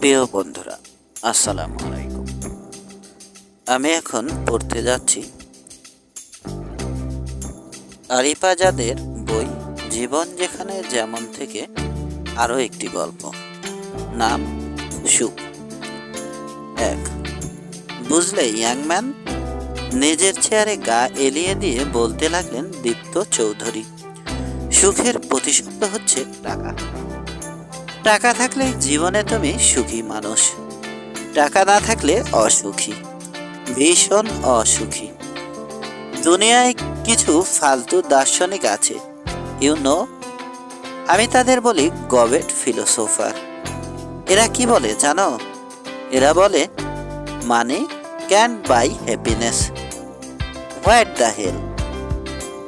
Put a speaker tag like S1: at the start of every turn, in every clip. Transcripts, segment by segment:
S1: প্রিয় বন্ধুরা, আসসালামু আলাইকুম। আমি এখন পড়তে যাচ্ছি আরিফা যাদের বই জীবন যেখানে যেমন থেকে আরও একটি গল্প। নাম সুখ এক। বুঝলে ইয়াংম্যান নিজের চেয়ারে গা এলিয়ে দিয়ে বলতে লাগলেন দীপ্ত চৌধুরী, সুখের প্রতিশব্দ হচ্ছে টাকা। টাকা থাকলে জীবনে তুমি সুখী মানুষ। টাকা না থাকলে অসুখী, ভীষণ অসুখী। দুনিয়ায় কিছু ফালতু দার্শনিক আছে ইউ নো আমি তাদের বলি গবেট ফিলোসোফার। এরা কি বলে জানো? এরা বলে money can buy happiness what the hell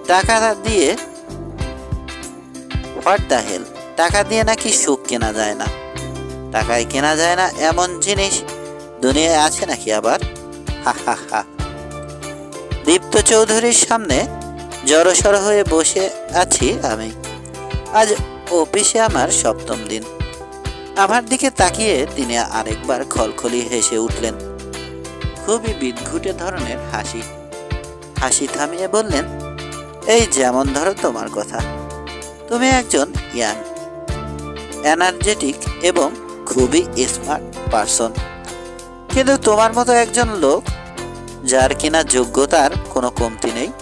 S1: টাকা দিয়ে হোয়াট দ্য হেল টাকা দিয়ে নাকি সুখ কেনা যায় না। টাকায় কেনা যায় না এমন জিনিস দুনিয়ায় আছে নাকি আবার? হা হা হা। দীপ্ত চৌধুরীর সামনে জড়সড় হয়ে বসে আছি আমি। আজ অফিসে আমার সপ্তম দিন। আমার দিকে তাকিয়ে তিনি আরেকবার খলখলি হেসে উঠলেন। খুবই বিদঘুটে ধরনের হাসি। হাসি থামিয়ে বললেন, এই যেমন ধরো তোমার কথা। তুমি একজন ইয়াং এনার্জেটিক এবং খুবই স্মার্ট পারসন কিন্তু তোমার মতো একজন লোক, যার কিনা যোগ্যতার কোনো কমতি নেই,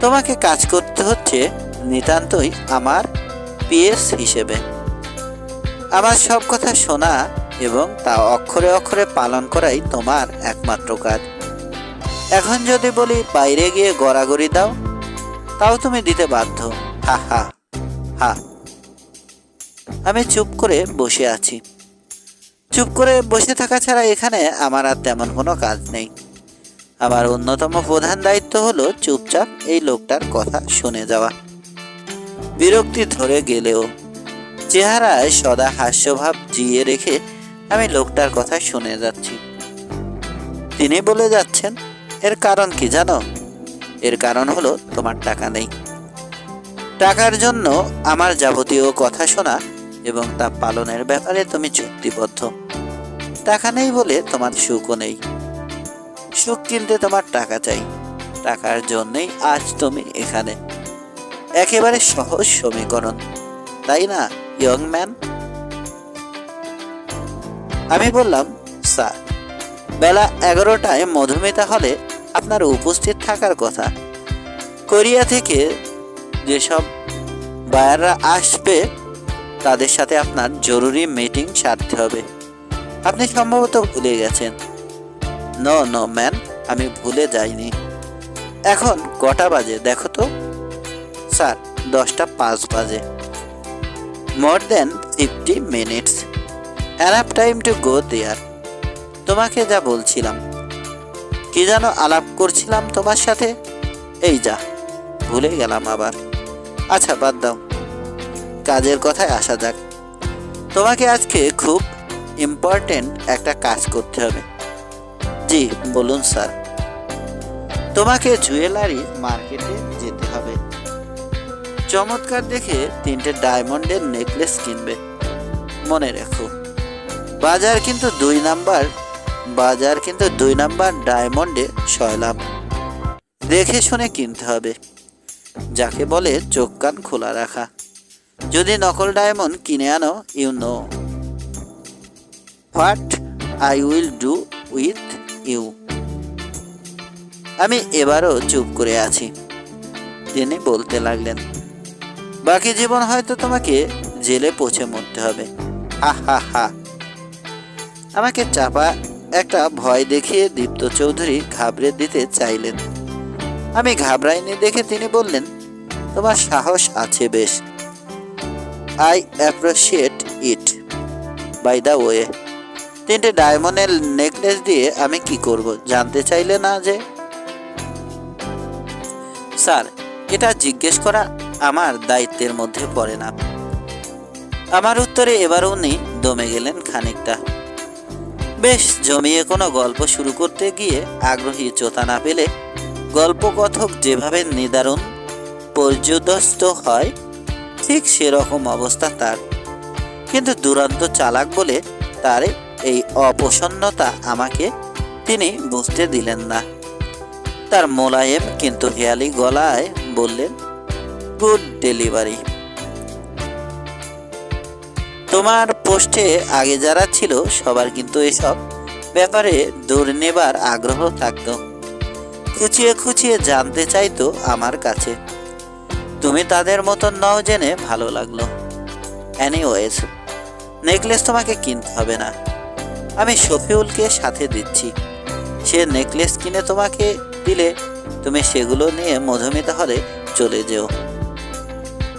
S1: তোমাকে কাজ করতে হচ্ছে নিতান্তই আমার পিএস হিসেবে। আমার সব কথা শোনা এবং তা অক্ষরে অক্ষরে পালন করাই তোমার একমাত্র কাজ। এখন যদি বলি, বাইরে গিয়ে গড়াগড়ি দাও, তাও তুমি দিতে বাধ্য। হা হা হা। আমি চুপ করে বসে আছি। চুপ করে বসে থাকা ছাড়া এখানে আমার আর তেমন কোনো কাজ নেই। আমার অন্যতম প্রধান দায়িত্ব হলো চুপচাপ এই লোকটার কথা শুনে যাওয়া। বিরক্তি ধরে গেলেও চেহারায় সদা হাস্যভাব জিয়ে রেখে আমি লোকটার কথা শুনে যাচ্ছি। তিনি বলে যাচ্ছেন, এর কারণ কি জানো? এর কারণ হলো তোমার টাকা নেই। টাকার জন্য আমার যাবতীয় কথা শোনা এবং তা পালনের ব্যাপারে তুমি চুক্তিবদ্ধ। টাকা নেই বলে তোমার সুখও নেই। সুখ কিনতে তোমার টাকা চাই। টাকার জন্যই আজ তুমি এখানে। একেবারে সহজ সমীকরণ, তাই না ইয়ং ম্যান আমি বললাম, স্যার, বেলা এগারোটায় মধুমিতা হলে আপনার উপস্থিত থাকার কথা। কোরিয়া থেকে যেসব বায়াররা আসবে তাদের সাথে আপনার জরুরি মিটিং সারতে হবে। আপনি সম্ভবত ভুলে গেছেন। নো নো ম্যান আমি ভুলে যাইনি। এখন কটা বাজে দেখো তো? স্যার, দশটা পাঁচ বাজে। More than fifty minutes enough time to go there তোমাকে যা বলছিলাম। কি যেন আলাপ করছিলাম তোমার সাথে? এই যা, ভুলে গেলাম আবার। আচ্ছা বাদ দাও। কাজের কথায় আসা যাক। তোমাকে আজকে খুব ইম্পর্টেন্ট একটা কাজ করতে হবে। জি, বলুন স্যার। তোমাকে জুয়েলারি মার্কেটে যেতে হবে। চমৎকার দেখে তিনটে ডায়মন্ডের নেকলেস কিনবে। মনে রেখো। বাজার কিন্তু দুই নাম্বার। বাজার কিন্তু দুই নাম্বার ডায়মন্ডে সয়লাভ। দেখে শুনে কিনতে হবে। যাকে বলে চোখ কান খোলা রাখা। যদি নকল ডায়মন্ড কিনে আনো you know what I will do with you আমি এবারও চুপ করে আছি, তিনি বলতে লাগলেন। বাকি জীবন হয়তো তোমাকে জেলে পৌঁছে মরতে হবে। হা হা হা। আমাকে চাপা একটা ভয় দেখিয়ে দীপ্ত চৌধুরী ঘাবড়ে দিতে চাইলেন। আমি ঘাবড়াইনি দেখে তিনি বললেন, তোমার সাহস আছে বেশ। I appreciate it by the way তিনটে ডায়মন্ডের নেকলেস দিয়ে আমি কি করব? জানতে চাইলে না যে? স্যার, এটা জিজ্ঞেস করা আমার দায়িত্বের মধ্যে পড়ে না। আমার উত্তরে এবার উনি দমে গেলেন খানিকটা। বেশ, জমিয়ে কোনো গল্প শুরু করতে গিয়ে আগ্রহী চোতা না পেলে গল্পকথক যেভাবে নিদারুণ পর্যদস্ত হয় ঠিক সেরকম অবস্থা তার। কিন্তু দুরন্ত চালাক বলে তার এই অপ্রসন্নতা আমাকে তিনি বুঝতে দিলেন না। তার মোলায়েম কিন্তু হেয়ালি গলায় বললেন, গুড ডেলিভারি। তোমার পোস্টে আগে যারা ছিল সবার কিন্তু এসব ব্যাপারে দৌড় নেবার আগ্রহ থাকতো। খুঁচিয়ে খুঁচিয়ে জানতে চাইতো আমার কাছে। তুমি তাদের মতন নাও জেনে ভালো লাগল। অ্যানিওয়েজ নেকলেস তোমাকে কিনতে হবে না। আমি শফিউলকে সাথে দিচ্ছি। সে নেকলেস কিনে তোমাকে দিলে তুমি সেগুলো নিয়ে মধুমিতা হলে চলে যেও।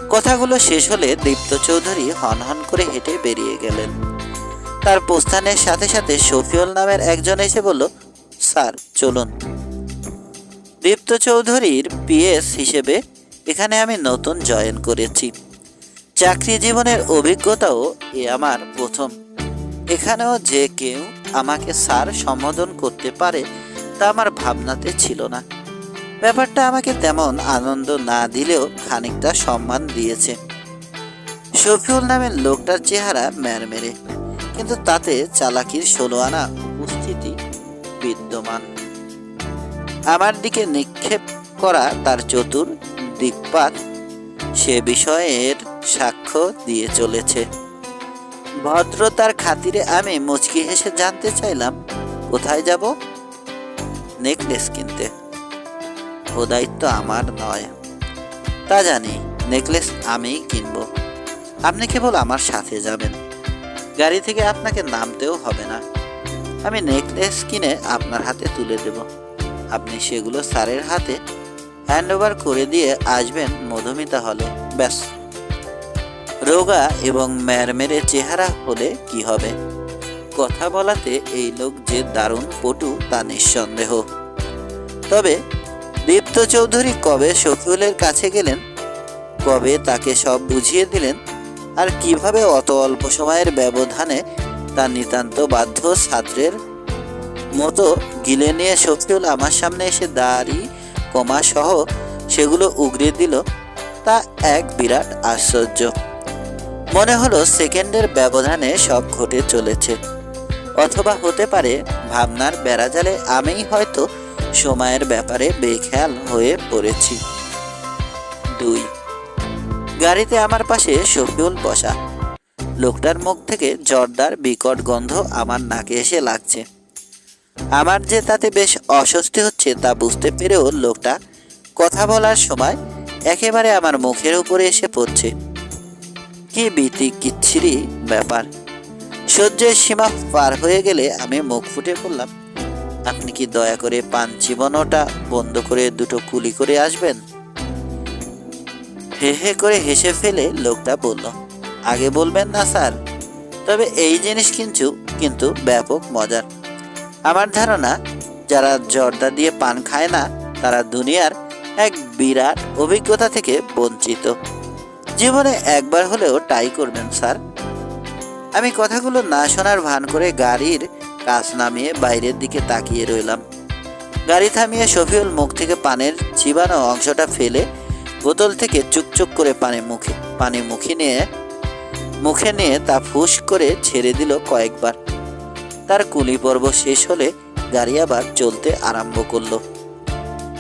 S1: কথাগুলো শেষ হলে দীপ্ত চৌধুরী হন হন করে হেঁটে বেরিয়ে গেলেন। তার প্রস্থানের সাথে সাথে শফিউল নামের একজন এসে বলল, স্যার, চলুন। দীপ্ত চৌধুরীর পিএস হিসেবে এখানে আমি নতুন জয়েন করেছি। চাকরি জীবনের অভিজ্ঞতাও এ আমার প্রথম। এখানেও যে কেউ আমাকে স্যার সম্বোধন করতে পারে তা আমার ভাবনাতে ছিল না। ব্যাপারটা আমাকে তেমন আনন্দ না দিলেও খানিকটা সম্মান দিয়েছে। শফিউল নামের লোকটার চেহারা ম্যারমেরে, কিন্তু তাতে চালাকির ষোলো আনা উপস্থিতি বিদ্যমান। আমার দিকে নিক্ষেপ করা তার চতুর দিকপাত সে বিষয়ের সাক্ষ্য দিয়ে চলেছে। ভদ্রতার খাতিরে আমি মুচকি হেসে জানতে চাইলাম, কোথায় যাব? নেকলেস কিনতে। ও দায়িত্ব আমার নয়। তা জানি, নেকলেস আমিই কিনব। আপনি কেবল আমার সাথে যাবেন। গাড়ি থেকে আপনাকে নামতেও হবে না। আমি নেকলেস কিনে আপনার হাতে তুলে দেব। আপনি সেগুলো স্যারের হাতে হ্যান্ড ওভার করে দিয়ে আসবেন মধুমিতা হলে। ব্যাস। রোগা এবং ম্যারমেরে চেহারা হলে কি হবে? কথা বলাতে এই লোক যে দারুণ পটু তা নিঃসন্দেহ। তবে দীপ্ত চৌধুরী কবে শফিউলের কাছে গেলেন? কবে তাকে সব বুঝিয়ে দিলেন? আর কীভাবে অত অল্প সময়ের ব্যবধানে তার নিতান্ত বাধ্য ছাত্রের মতো গিলে নিয়ে শফিউল আমার সামনে এসে দাড়ি কমা সহ সেগুলো উগড়ে দিল, তা এক বিরাট আশ্চর্য। মনে হলো সেকেন্ডের ব্যবধানে সব ঘটে চলেছে। অথবা হতে পারে ভাবনার বেড়াজালে আমিই হয়তো সময়ের ব্যাপারে বেখেয়াল হয়ে পড়েছি। দুই, গাড়িতে আমার পাশে শফিউল বসা। লোকটার মুখ থেকে জর্দার বিকট গন্ধ আমার নাকে এসে লাগছে। আমার যে তাতে বেশ অস্বস্তি হচ্ছে তা বুঝতে পেরেও লোকটা কথা বলার সময় একেবারে আমার মুখের উপরে এসে পড়ছে। কি বিতি কিচ্ছিরি ব্যাপার। সহ্যের সীমা পার হয়ে গেলে আমি মুখ ফুটে পড়লাম আপনি কি দয়া করে পান জীবনটা বন্ধ করে দুটো কুলি করে আসবেন? হে হে করে হেসে ফেলে লোকটা বলল, আগে বলবেন না স্যার। তবে এই জিনিস কিন্তু কিন্তু ব্যাপক মজার। আমার ধারণা, যারা জর্দা দিয়ে পান খায় না, তারা দুনিয়ার এক বিরাট অভিজ্ঞতা থেকে বঞ্চিত। জীবনে একবার হলেও টাই করবেন, স্যার। আমি কথাগুলো না শোনার ভান করে গাড়ির কাজ নামিয়ে বাইরের দিকে তাকিয়ে রইলাম। গাড়ি থামিয়ে শফিউল মুখ থেকে পানের চিবানো অংশটা ফেলে বোতল থেকে চুকচুক করে পানি মুখে পানি মুখে নিয়ে মুখে নিয়ে তা ফুস করে ছেড়ে দিল কয়েকবার। তার কুলি পর্ব শেষ হলে গাড়ি আবার চলতে আরম্ভ করল।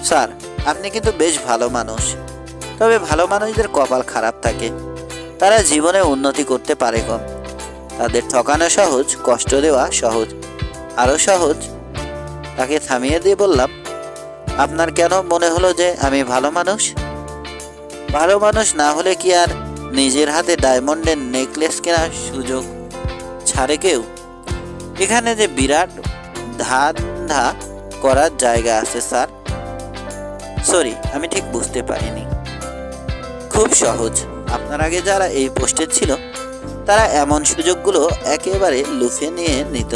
S1: স্যার, আপনি কিন্তু বেশ ভালো মানুষ। তবে ভালো মানুষদের কপাল খারাপ থাকে। তারা জীবনে উন্নতি করতে পারে কম। তাদের ঠকানো সহজ, কষ্ট দেওয়া সহজ। আরও সহজ, তাকে থামিয়ে দিয়ে বললাম, আপনার কেন মনে হলো যে আমি ভালো মানুষ? ভালো মানুষ না হলে কি আর নিজের হাতে ডায়মন্ডের নেকলেস কেনার সুযোগ ছাড়ে কেউ? এখানে যে বিরাট ধান্ধা করার জায়গা আছে, স্যার। সরি আমি ঠিক বুঝতে পারিনি। খুব সহজ। আপনার আগে যারা এই পোস্টে ছিল, তারা এমন সুযোগগুলো একেবারে লুফে নিয়ে নিত।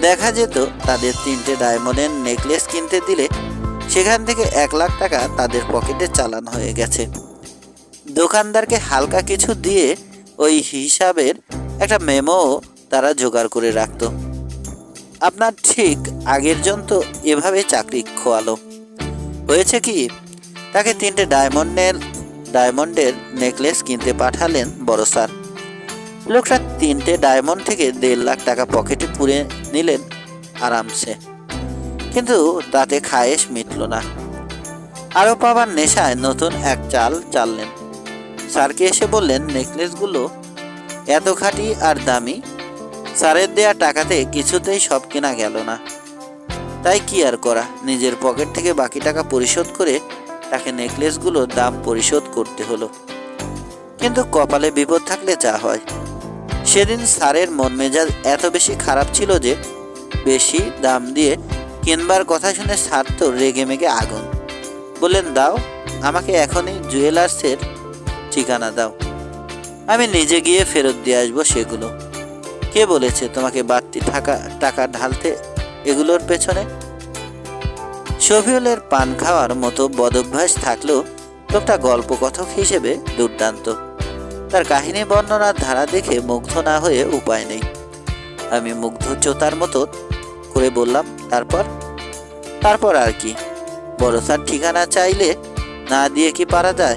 S1: দেখা যেত তাদের তিনটে ডায়মন্ডের নেকলেস কিনতে দিলে সেখান থেকে এক লাখ টাকা তাদের পকেটে চালান হয়ে গেছে। দোকানদারকে হালকা কিছু দিয়ে ওই হিসাবের একটা মেমো তারা জোগাড় করে রাখত। আপনার ঠিক আগের জন তো এভাবে চাকরি খোয়ালো। হয়েছে কি, তাকে তিনটে ডায়মন্ডের ডায়মন্ডের নেকলেস কিনতে পাঠালেন বড় স্যার। লোকটা তিনটে ডায়মন্ড থেকে দেড় লাখ টাকা পকেটে পুরে নিলেন আরামসে। কিন্তু তাতে খায়েশ মিটল না। আরও পাবার নেশায় নতুন এক চাল চাললেন। স্যারকে এসে বললেন, নেকলেসগুলো এত খাঁটি আর দামি স্যারের দেয়া টাকাতে কিছুতেই সব কেনা গেল না। তাই কি আর করা? নিজের পকেট থেকে বাকি টাকা পরিশোধ করে তাকে নেকলেসগুলোর দাম পরিশোধ করতে হলো। কিন্তু কপালে বিপদ থাকলে যা হয়। সেদিন স্যারের মন মেজাজ এত বেশি খারাপ ছিল যে বেশি দাম দিয়ে কিনবার কথা শুনে স্যার তো রেগে মেগে আগুন। বললেন, দাও, আমাকে এখনই জুয়েলার্সের ঠিকানা দাও। আমি নিজে গিয়ে ফেরত দিয়ে আসব সেগুলো। কে বলেছে তোমাকে বাড়তি টাকা টাকা ঢালতে এগুলোর পেছনে? শফিউলের পান খাওয়ার মতো বদভ্যাস থাকলেও লোকটা গল্পকথক হিসেবে দুর্দান্ত। তার কাহিনী বর্ণনার ধারা দেখে মুগ্ধ না হয়ে উপায় নেই। আমি মুগ্ধ চোতার মতো করে বললাম, তারপর? তারপর আর কি? বড় স্যার ঠিকানা চাইলে না দিয়ে কি পারা যায়?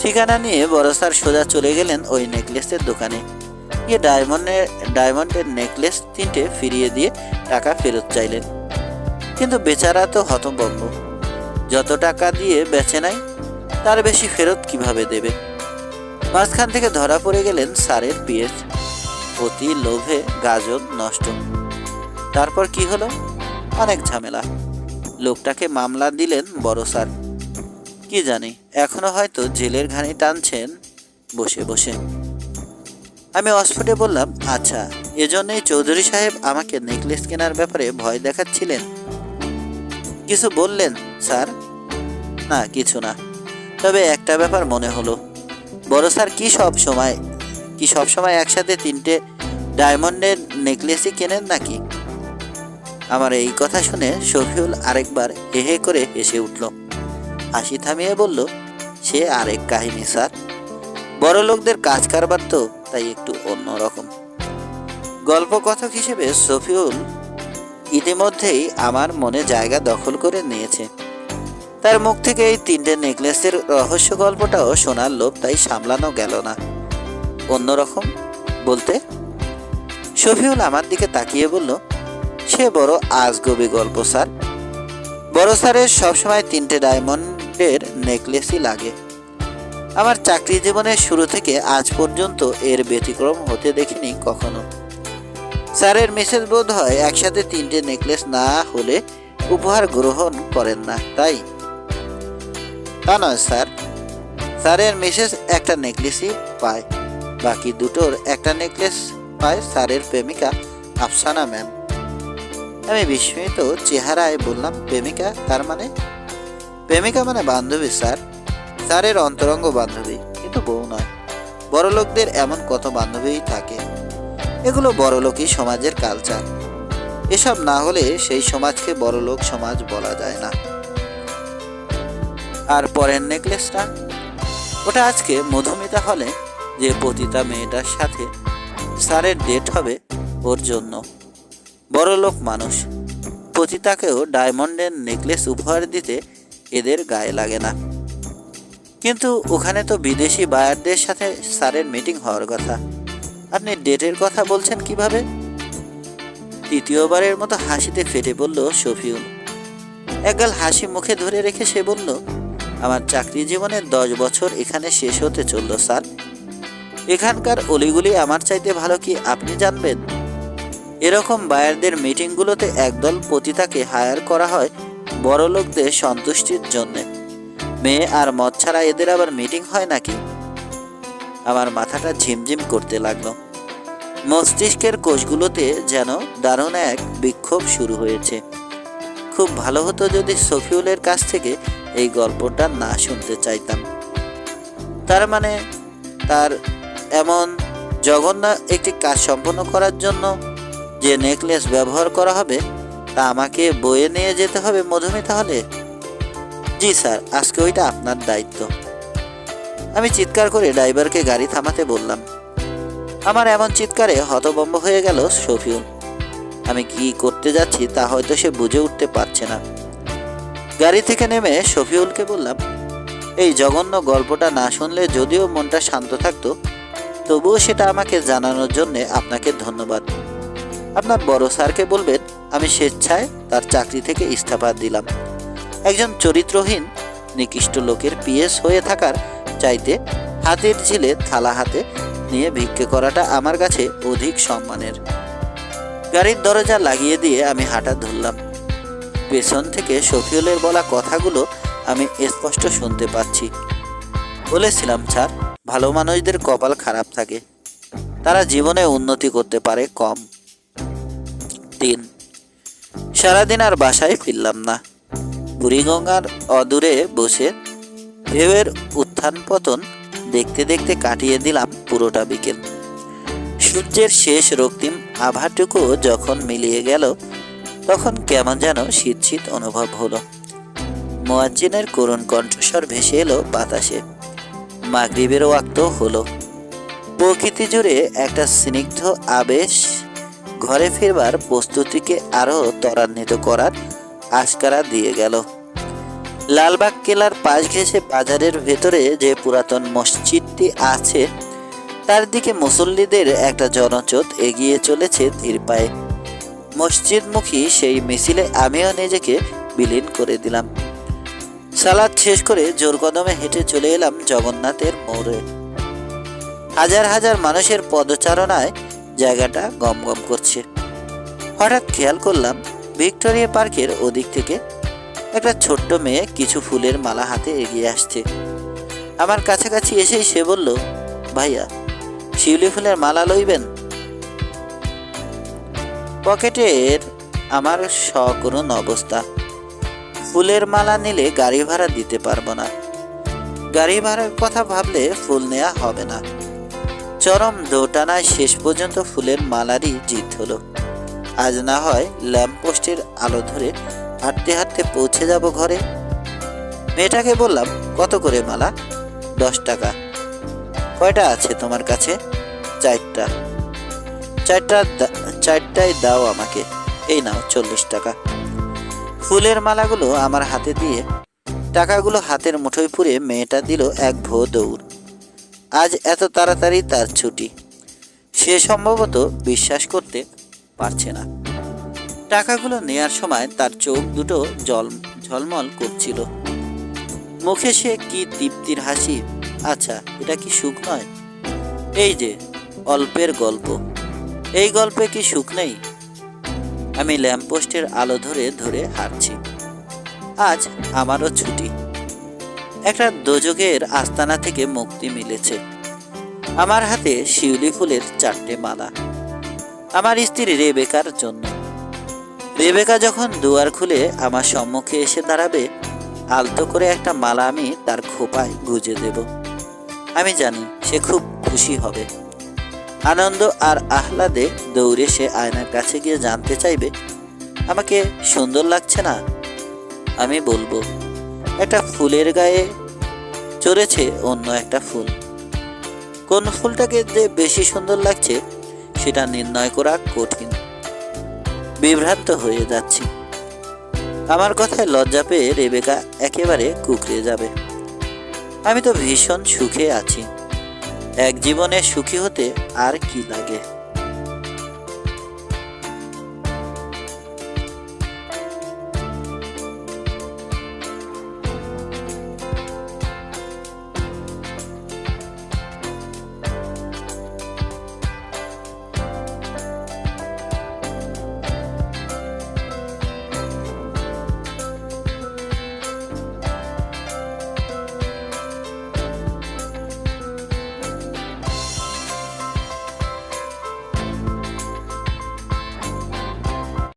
S1: ঠিকানা নিয়ে বড় স্যার সোজা চলে গেলেন ওই নেকলেসের দোকানে। গিয়ে ডায়মন্ডের ডায়মন্ডের নেকলেস তিনটে ফিরিয়ে দিয়ে টাকা ফেরত চাইলেন। কিন্তু বেচারা তো হতভম্ব। যত টাকা দিয়ে বেচে নাই তার বেশি ফেরত কীভাবে দেবে? মাঝখান থেকে ধরা পড়ে গেলেন স্যারের পিএস। অতি লোভে গাজন নষ্ট। তারপর কি হলো? অনেক ঝামেলা। লোকটাকে মামলা দিলেন বড় স্যার। কি জানি, এখনও হয়তো জেলের ঘানি টানছেন বসে বসে। আমি অস্ফুটে বললাম আচ্ছা এজন্যই চৌধুরী সাহেব আমাকে নেকলেস কেনার ব্যাপারে ভয় দেখাচ্ছিলেন? কিছু বললেন, স্যার? না, কিছু না। তবে একটা ব্যাপার মনে হলো। বড় স্যার, কি সব সময়, কি সব সময় একসাথে তিনটে ডায়মন্ডের নেকলেসই কেনেন নাকি? আমার এই কথা শুনে শফিউল আরেকবার হে হে করে হেসে উঠল। হাসি থামিয়ে বলল, সে আরেক কাহিনী, স্যার। বড় লোকদের কাজ কারবার তো তাই একটু অন্যরকম। গল্প কথক হিসেবে শফিউল ইতিমধ্যেই আমার মনে জায়গা দখল করে নিয়েছে। তার মুখ থেকে এই তিনটে নেকলেসের রহস্য গল্পটাও শোনার লোভ তাই সামলানো গেল না। অন্যরকম বলতে শফিউল আমার দিকে তাকিয়ে বলল, সে বড় আজগবি গল্প, স্যার। বড় স্যারের সবসময় তিনটে ডায়মন্ডের নেকলেসই লাগে। আমার চাকরি জীবনের শুরু থেকে আজ পর্যন্ত এর ব্যতিক্রম হতে দেখিনি কখনো। স্যারের মেসেজ বোধ হয় একসাথে তিনটে নেকলেস না হলে উপহার গ্রহণ করেন না, তাই? তা নয়, স্যার। স্যারের মিসেস একটা নেকলেসই পায়, বাকি দুটোর একটা নেকলেস পায় স্যারের প্রেমিকা আফসানা ম্যাম। আমি বিস্মিত চেহারায় বললাম, প্রেমিকা? তার মানে? প্রেমিকা মানে বান্ধবী, স্যার। স্যারের অন্তরঙ্গ বান্ধবী। কিন্তু বউ নয়। বড়লোকদের এমন কত বান্ধবীই থাকে। এগুলো বড়লোকই সমাজের কালচার এসব না হলে সেই সমাজকে বড়লোক সমাজ বলা যায় না। আর পরের নেকলেসটা? ওটা আজকে মধুমিতা হলে যে পতিতা মেয়েটার সাথে স্যারের ডেট হবে ওর জন্য। বড়লোক মানুষ। পতিতাকেও ডায়মন্ডের নেকলেস উপহার দিতে এদের গায়ে লাগে না। কিন্তু ওখানে তো বিদেশি বায়ারদের সাথে স্যারের মিটিং হওয়ার কথা। আপনি ডেটের কথা বলছেন কীভাবে? তৃতীয়বারের মতো হাসিতে ফেটে বলল শফিউল। একগাল হাসি মুখে ধরে রেখে সে বলল, আমার চাকরি জীবনের দশ বছর এখানে শেষ হতে চলল, স্যার। এখানকার অলিগুলি আমার চাইতে ভালো কি আপনি জানবেন? এরকম বায়ারদের মিটিংগুলোতে একদল পতিতাকে হায়ার করা হয় বড় লোকদের সন্তুষ্টির জন্যে। মেয়ে আর মদ ছাড়া এদের আবার মিটিং হয় নাকি? আমার মাথাটা ঝিমঝিম করতে লাগল। মস্তিষ্কের কোষগুলোতে যেন দারুণ এক বিক্ষোভ শুরু হয়েছে। খুব ভালো হতো যদি সফিউলের কাছ থেকে এই গল্পটা না শুনতে চাইতাম। তার মানে তার এমন জঘন্য একটি কাজ সম্পন্ন করার জন্য যে নেকলেস ব্যবহার করা হবে, তা আমাকে বয়ে নিয়ে যেতে হবে মধুমিতা হলে জি স্যার, আজকে ওইটা আপনার দায়িত্ব। আমি চিৎকার করে ড্রাইভারকে গাড়ি থামাতে বললাম। আমার এমন চিৎকারে হতবম্ব হয়ে গেল শফিউল। আমি কি করতে যাচ্ছি তা হয়তো সে বুঝে উঠতে পারছে না। গাড়ি থেকে নেমে শফিউলকে বললাম, এই জঘন্য গল্পটা না শুনলে যদিও মনটা শান্ত থাকতো, তবুও সেটা আমাকে জানানোর জন্য আপনাকে ধন্যবাদ। আপনার বড় স্যারকে বলবেন, আমি স্বেচ্ছায় তার চাকরি থেকে ইস্তফা দিলাম। একজন চরিত্রহীন, নিকৃষ্ট লোকের পিএস হয়ে থাকার চাইতে হাতের ঝিলে থালা হাতে নিয়ে ভিক্ষে করাটা আমার কাছে অধিক সম্মানের। গাড়ির দরজা লাগিয়ে দিয়ে আমি হাঁটা ধরলাম। পেছন থেকে শফিউলের বলা কথাগুলো আমি স্পষ্ট শুনতে পাচ্ছি। বলেছিলাম, স্যার, ভালো মানুষদের কপাল খারাপ থাকে। তারা জীবনে উন্নতি করতে পারে কম। তিন, সারাদিন আর বাসায় ফিরলাম না। বুড়িগঙ্গার অদূরে বসে ঢেউয়ের উত্থান পতন দেখতে দেখতে কাটিয়ে দিলাম পুরোটা বিকেল। সূর্যের শেষ রক্তিম আভাটুকু যখন মিলিয়ে গেল, তখন কেমন যেন শীত শীত অনুভব হলো। মোয়াজ্জিনের করুণ কণ্ঠস্বর ভেসে এলো বাতাসে। মাগরিবের ওয়াক্ত হলো। প্রকৃতি জুড়ে একটা স্নিগ্ধ আবেশ ঘরে ফিরবার প্রস্তুতিকে আরও ত্বরান্বিত করার আশকারা দিয়ে গেল। লালবাগ কেলার পাশ ঘেঁষে বাজারের ভেতরে যে পুরাতন মসজিদটি আছে, তার দিকে মুসল্লিদের একটা জনচোত এগিয়ে চলেছে ধীর পায়ে। মসজিদমুখী সেই মিছিলে আমিও নিজেকে বিলীন করে দিলাম। সালাদ শেষ করে জোর কদমে হেঁটে চলে এলাম জগন্নাথের মোড়ে। হাজার হাজার মানুষের পদচারণায় জায়গাটা গম গম করছে। হঠাৎ খেয়াল করলাম ভিক্টোরিয়া পার্কের ওদিক থেকে একটা ছোট্ট মেয়ে কিছু ফুলের মালা হাতে এগিয়ে আসছে। আমার কাছাকাছি এসেই সে বলল, ভাইয়া, শিউলি ফুলের মালা লইবেন? পকেটের আমার সকরুণ অবস্থা। ফুলের মালা নিলে গাড়ি ভাড়া দিতে পারব না। গাড়ি ভাড়ার কথা ভাবলে ফুল নেওয়া হবে না। চরম দোটানায় শেষ পর্যন্ত ফুলের মালারই জিত হলো। আজ না হয় ল্যাম্পপোস্টের আলো ধরে হাঁটতে হাঁটতে পৌঁছে যাব ঘরে। মেয়েটাকে বললাম, কত করে মালা? দশ টাকা। কয়টা আছে তোমার কাছে? চারটা। চারটা চারটায় দাও আমাকে। এই নাও চল্লিশ টাকা। ফুলের মালাগুলো আমার হাতে দিয়ে টাকাগুলো হাতের মুঠোয় পুরে মেয়েটা দিল এক ভো দৌড়। আজ এত তাড়াতাড়ি তার ছুটি। সে সম্ভবত বিশ্বাস করতে পারছে না। টাকাগুলো নেয়ার সময় তার চোখ দুটো জল ঝলমল করছিল। মুখে সে কি তৃপ্তির হাসি? আচ্ছা এটা কি সুখ নয়? এই যে, অল্পের গল্প। এই গল্পে কি সুখ নেই? আমি ল্যাম্পপোস্টের আলো ধরে ধরে হাঁটছি। আজ আমারও ছুটি। একটা দোজকের আস্তানা থেকে মুক্তি মিলেছে। আমার হাতে শিউলি ফুলের চারটে মালা। আমার স্ত্রী রেবেকার জন্য। রেবেকা যখন দুয়ার খুলে আমার সম্মুখে এসে দাঁড়াবে, আলতো করে একটা মালা আমি তার খোপায় গুজে দেব। আমি জানি সে খুব খুশি হবে। আনন্দ আর আহ্লাদে দৌড়ে সে আয়নার কাছে গিয়ে জানতে চাইবে, আমাকে সুন্দর লাগছে না? আমি বলব, একটা ফুলের গায়ে চড়েছে অন্য একটা ফুল। কোন ফুলটাকে যে বেশি সুন্দর লাগছে সেটা নির্ণয় করা কঠিন। বিভ্রান্ত হয়ে যাচ্ছি। আমার কথায় লজ্জা পেয়ে রেবেকা একেবারে কুকড়ে যাবে। আমি তো ভীষণ সুখে আছি। এক জীবনে সুখী হতে আর কি লাগে?